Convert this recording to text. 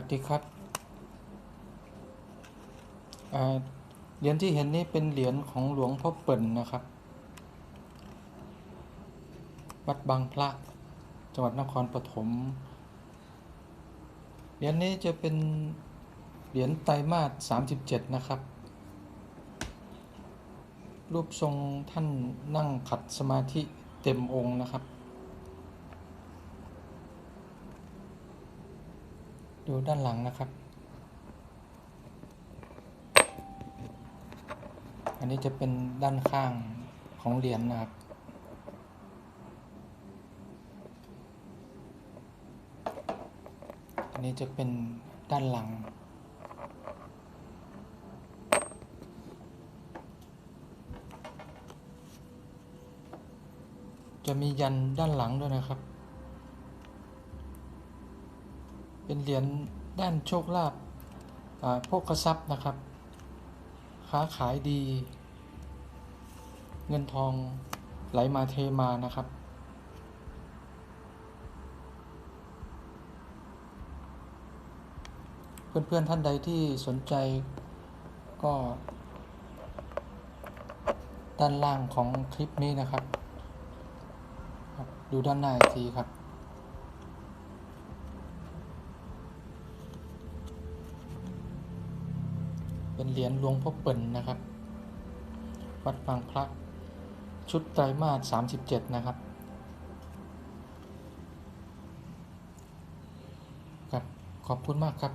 วัสดีครับ เหรียญที่เห็นนี้เป็นเหรียญของหลวงพ่อเปิ่นนะครับ วัดบางพระ จังหวัดนครปฐม เหรียญนี้จะเป็นเหรียญไตรมาส37 นะครับ รูปทรงท่านนั่งขัดสมาธิเต็มองค์นะครับ ดูด้านหลังนะครับ อันนี้จะเป็นด้านข้างของเหรียญนะครับ อันนี้จะเป็นด้านหลังจะมียันด้านหลังด้วยนะครับ เป็นเหรียญด้านโชคลาภอ่าโภคทรัพย์นะครับ ค้าขายดี เงินทองไหลมาเทมานะครับ เพื่อนๆท่านใดที่สนใจก็ ด้านล่างของคลิปนี้นะครับครับดูด้านหน้าอีกทีครับ เป็นเหรียญหลวงพ่อเปิ่นนะครับ วัดบางพระชุดไตรมาส 37 นะครับครับ ขอบคุณมากครับ